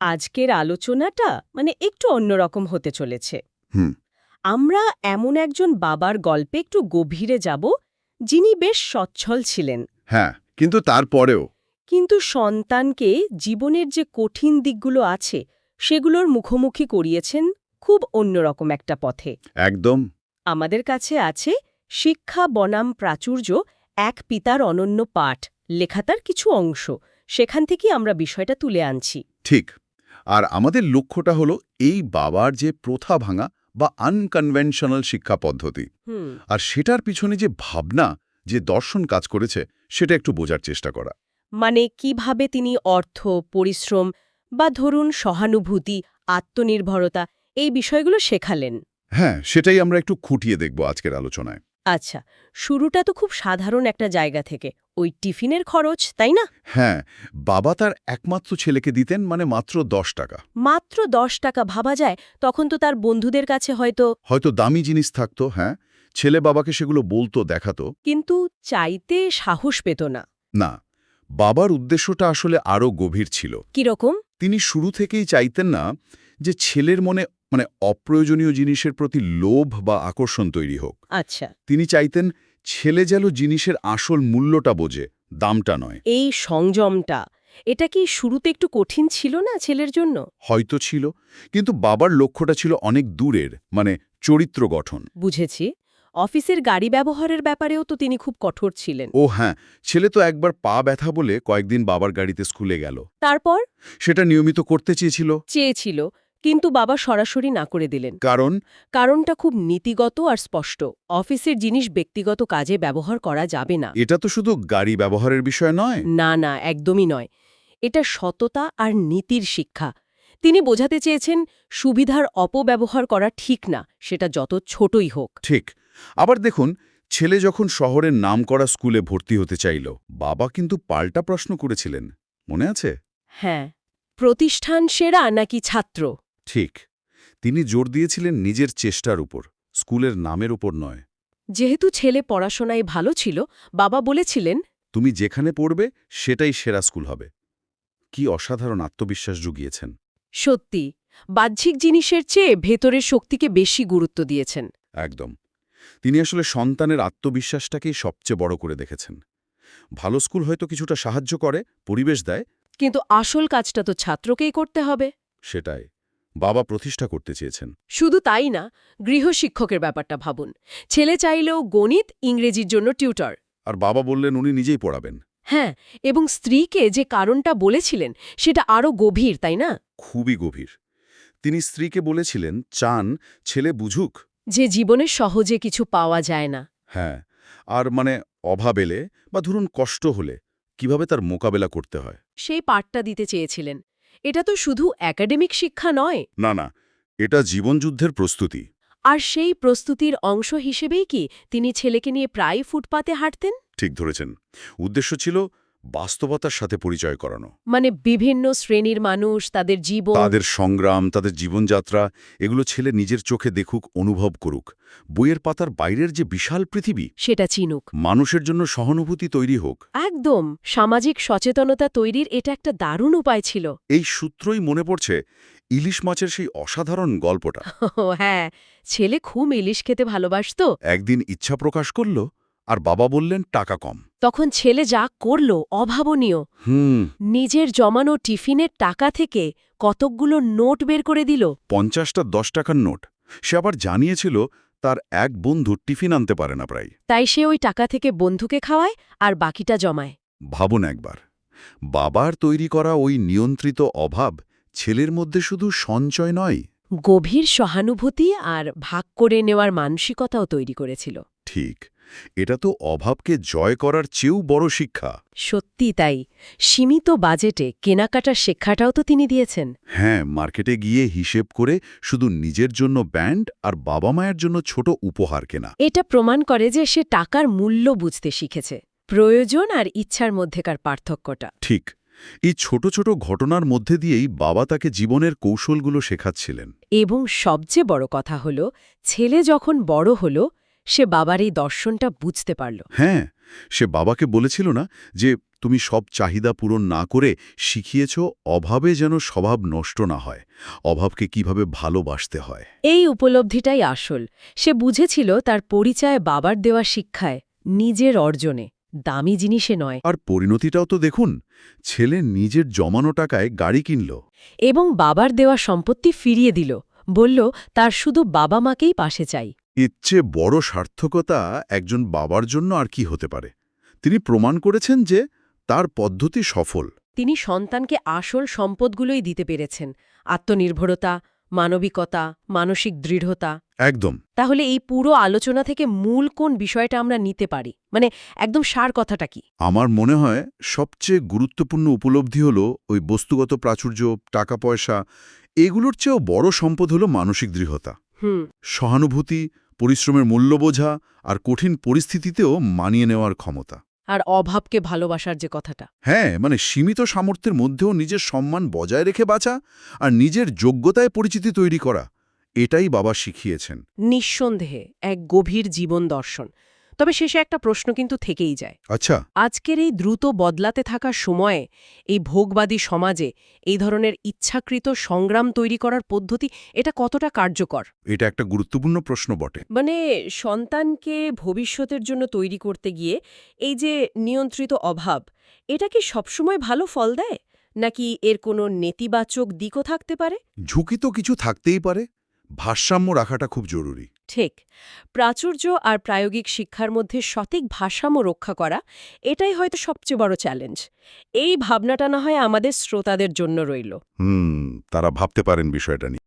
আজকের আলোচনাটা মানে একটু অন্যরকম হতে চলেছে। হুম। আমরা এমন একজন বাবার গল্পে একটু গভীরে যাব যিনি বেশ সচ্ছল ছিলেন। হ্যাঁ কিন্তু তারপরেও। কিন্তু সন্তানকে জীবনের যে কঠিন দিকগুলো আছে সেগুলোর মুখোমুখি করিয়েছেন খুব অন্যরকম একটা পথে। একদম। আমাদের কাছে আছে শিক্ষা বনাম প্রাচুর্য এক পিতার অনন্য পাঠ লেখাতার কিছু অংশ। সেখান থেকে আমরা বিষয়টা তুলে আনছি। ঠিক। আর আমাদের লক্ষ্যটা হলো এই বাবার যে প্রথা ভাঙা বা আনকনভেনশনাল শিক্ষা পদ্ধতি। আর সেটার পিছনে যে ভাবনা যে দর্শন কাজ করেছে সেটা একটু বোঝার চেষ্টা করা। মানে কীভাবে তিনি অর্থ পরিশ্রম বা ধরুন সহানুভূতি আত্মনির্ভরতা এই বিষয়গুলো শেখালেন? হ্যাঁ সেটাই আমরা একটু খুঁটিয়ে দেখব আজকের আলোচনায়। আচ্ছা শুরুটা তো খুব সাধারণ একটা জায়গা থেকে। ওই টিফিনের খরচ তাই না? হ্যাঁ বাবা তার একমাত্র ছেলেকে দিতেন মানে মাত্র দশ টাকা। মাত্র দশ টাকা ভাবা যায় তখন তো তার বন্ধুদের কাছে হয়তো হয়তো দামি জিনিস থাকতো হ্যাঁ ছেলে বাবাকে সেগুলো বলতো দেখাতো। কিন্তু চাইতে সাহস পেত না। না বাবার উদ্দেশ্যটা আসলে আরও গভীর ছিল। কীরকম তিনি শুরু থেকেই চাইতেন না যে ছেলের মনে মানে অপ্রয়োজনীয় জিনিসের প্রতি লোভ বা আকর্ষণ তৈরি হোক। আচ্ছা। তিনি চাইতেন ছেলে যেন জিনিসের আসল মূল্যটা বোঝে দামটা নয়। এই সংযমটা এটা কি শুরুতে একটু কঠিন ছিল না ছেলের জন্য? হয়তো ছিল কিন্তু বাবার লক্ষ্যটা ছিল অনেক দূরের মানে চরিত্র গঠন। বুঝেছি অফিসের গাড়ি ব্যবহারের ব্যাপারেও তো তিনি খুব কঠোর ছিলেন। ও হ্যাঁ ছেলে তো একবার পা ব্যথা বলে কয়েকদিন বাবার গাড়িতে স্কুলে গেল। তারপর? সেটা নিয়মিত করতে চেয়েছিল। চেয়েছিল কিন্তু বাবা সরাসরি না করে দিলেন। কারণ? কারণটা খুব নীতিগত আর স্পষ্ট। অফিসের জিনিস ব্যক্তিগত কাজে ব্যবহার করা যাবে না। এটা তো শুধু গাড়ি ব্যবহারের বিষয় নয়। না না একদমই নয়। এটা সততা আর নীতির শিক্ষা। তিনি বোঝাতে চেয়েছেন সুবিধার অপব্যবহার করা ঠিক না সেটা যত ছোটই হোক। ঠিক। আবার দেখুন ছেলে যখন শহরের নামকরা স্কুলে ভর্তি হতে চাইল বাবা কিন্তু পাল্টা প্রশ্ন করেছিলেন। মনে আছে? হ্যাঁ। প্রতিষ্ঠান সেরা নাকি ছাত্র? ঠিক তিনি জোর দিয়েছিলেন নিজের চেষ্টার উপর স্কুলের নামের উপর নয়। যেহেতু ছেলে পড়াশোনায় ভালো ছিল বাবা বলেছিলেন তুমি যেখানে পড়বে সেটাই সেরা স্কুল হবে। কি অসাধারণ আত্মবিশ্বাস জুগিয়েছেন। সত্যি বাহ্যিক জিনিসের চেয়ে ভেতরের শক্তিকে বেশি গুরুত্ব দিয়েছেন। একদম তিনি আসলে সন্তানের আত্মবিশ্বাসটাকেই সবচেয়ে বড় করে দেখেছেন। ভালো স্কুল হয়তো কিছুটা সাহায্য করে পরিবেশ দেয় কিন্তু আসল কাজটা তো ছাত্রকেই করতে হবে। সেটাই। বাবা প্রতিষ্ঠা করতে চেয়েছেন। শুধু তাই না গৃহশিক্ষকের ব্যাপারটা ভাবুন। ছেলে চাইলেও গণিত ইংরেজির জন্য টিউটর। আর বাবা বললেন উনি নিজেই পড়াবেন। হ্যাঁ এবং স্ত্রীকে যে কারণটা বলেছিলেন সেটা আরও গভীর তাই না? খুবই গভীর। তিনি স্ত্রীকে বলেছিলেন চান ছেলে বুঝুক। যে জীবনে সহজে কিছু পাওয়া যায় না। হ্যাঁ আর মানে অভাব এলে বা ধরুন কষ্ট হলে কীভাবে তার মোকাবেলা করতে হয়? সেই পাঠটা দিতে চেয়েছিলেন। এটা তো শুধু একাডেমিক শিক্ষা নয়। না না এটা জীবনযুদ্ধের প্রস্তুতি। আর সেই প্রস্তুতির অংশ হিসেবেই কি তিনি ছেলেকে নিয়ে প্রায় ফুটপাতে হাঁটতেন? ঠিক ধরেছেন। উদ্দেশ্য ছিল বাস্তবতার সাথে পরিচয় করানো। মানে বিভিন্ন শ্রেণির মানুষ তাদের জীবন। তাদের সংগ্রাম তাদের জীবনযাত্রা এগুলো ছেলে নিজের চোখে দেখুক অনুভব করুক। বইয়ের পাতার বাইরের যে বিশাল পৃথিবী সেটা চিনুক। মানুষের জন্য সহানুভূতি তৈরি হোক। একদম সামাজিক সচেতনতা তৈরির এটা একটা দারুণ উপায় ছিল। এই সূত্রই মনে পড়ছে ইলিশ মাছের সেই অসাধারণ গল্পটা। হ্যাঁ ছেলে খুব ইলিশ খেতে ভালোবাসত। একদিন ইচ্ছা প্রকাশ করল আর বাবা বললেন টাকা কম। তখন ছেলে যা করল অভাবনীয়। হুম। নিজের জমানো টিফিনের টাকা থেকে কতকগুলো নোট বের করে দিল। পঞ্চাশটা দশ টাকার নোট। সে আবার জানিয়েছিল তার এক বন্ধু টিফিন আনতে পারে না প্রায়। তাই সে ওই টাকা থেকে বন্ধুকে খাওয়ায় আর বাকিটা জমায়। ভাবুন একবার বাবার তৈরি করা ওই নিয়ন্ত্রিত অভাব ছেলের মধ্যে শুধু সঞ্চয় নয়। গভীর সহানুভূতি আর ভাগ করে নেওয়ার মানসিকতাও তৈরি করেছিল। ঠিক। এটা তো অভাবকে জয় করার চেয়েও বড় শিক্ষা। সত্যি তাই। সীমিত বাজেটে কেনাকাটার শিক্ষাটাও তো তিনি দিয়েছেন। হ্যাঁ মার্কেটে গিয়ে হিসেব করে শুধু নিজের জন্য ব্যান্ড আর বাবা মায়ের জন্য ছোট উপহার কেনা। এটা প্রমাণ করে যে সে টাকার মূল্য বুঝতে শিখেছে। প্রয়োজন আর ইচ্ছার মধ্যেকার পার্থক্যটা। ঠিক। এই ছোট ছোট ঘটনার মধ্যে দিয়েই বাবা তাকে জীবনের কৌশলগুলো শেখাচ্ছিলেন। এবং সবচেয়ে বড় কথা হল ছেলে যখন বড় হল সে বাবার এই দর্শনটা বুঝতে পারল। হ্যাঁ সে বাবাকে বলেছিল না যে তুমি সব চাহিদা পূরণ না করে শিখিয়েছ অভাবে যেন স্বভাব নষ্ট না হয় অভাবকে কীভাবে ভালোবাসতে হয়। এই উপলব্ধিটাই আসল। সে বুঝেছিল তার পরিচয় বাবার দেওয়া শিক্ষায় নিজের অর্জনে দামি জিনিসে নয়। আর পরিণতিটাও তো দেখুন ছেলে নিজের জমানো টাকায় গাড়ি কিনল। এবং বাবার দেওয়া সম্পত্তি ফিরিয়ে দিল বলল তার শুধু বাবা মাকেই পাশে চাই। এর চেয়ে বড় সার্থকতা একজন বাবার জন্য আর কি হতে পারে? তিনি প্রমাণ করেছেন যে তার পদ্ধতি সফল। তিনি সন্তানকে আসল সম্পদগুলোই দিতে পেরেছেন আত্মনির্ভরতা মানবিকতা মানসিক দৃঢ়তা। একদম। তাহলে এই পুরো আলোচনা থেকে মূল কোন বিষয়টা আমরা নিতে পারি? মানে একদম সার কথাটা কি? আমার মনে হয় সবচেয়ে গুরুত্বপূর্ণ উপলব্ধি হল ওই বস্তুগত প্রাচুর্য টাকা পয়সা এগুলোর চেয়েও বড় সম্পদ হল মানসিক দৃঢ়তা। হুম। সহানুভূতি পরিশ্রমের মূল্য বোঝা আর কঠিন পরিস্থিতিতেও মানিয়ে নেওয়ার ক্ষমতা। আর অভাবকে ভালোবাসার যে কথাটা। হ্যাঁ মানে সীমিত সামর্থ্যের মধ্যেও নিজের সম্মান বজায় রেখে বাঁচা আর নিজের যোগ্যতায় পরিচিতি তৈরি করা এটাই বাবা শিখিয়েছেন। নিঃসন্দেহে এক গভীর জীবন দর্শন। তবে শেষে একটা প্রশ্ন কিন্তু থেকেই যায়। আচ্ছা। আজকের এই দ্রুত বদলাতে থাকা সময়ে এই ভোগবাদী সমাজে এই ধরনের ইচ্ছাকৃত সংগ্রাম তৈরি করার পদ্ধতি এটা কতটা কার্যকর? এটা একটা গুরুত্বপূর্ণ প্রশ্ন বটে। মানে সন্তানকে ভবিষ্যতের জন্য তৈরি করতে গিয়ে এই যে নিয়ন্ত্রিত অভাব এটা কি সবসময় ভালো ফল দেয়? নাকি এর কোনো নেতিবাচক দিকও থাকতে পারে? ঝুঁকি তো কিছু থাকতেই পারে। ভারসাম্য রাখাটা খুব জরুরি। ঠিক। প্রাচুর্য আর প্রায়োগিক শিক্ষার মধ্যে সঠিক ভারসাম্য রক্ষা করা এটাই হয়তো সবচেয়ে বড় চ্যালেঞ্জ এই ভাবনাটা না হয় আমাদের শ্রোতাদের জন্য রইল। হুম তারা ভাবতে পারেন বিষয়টা নিয়ে।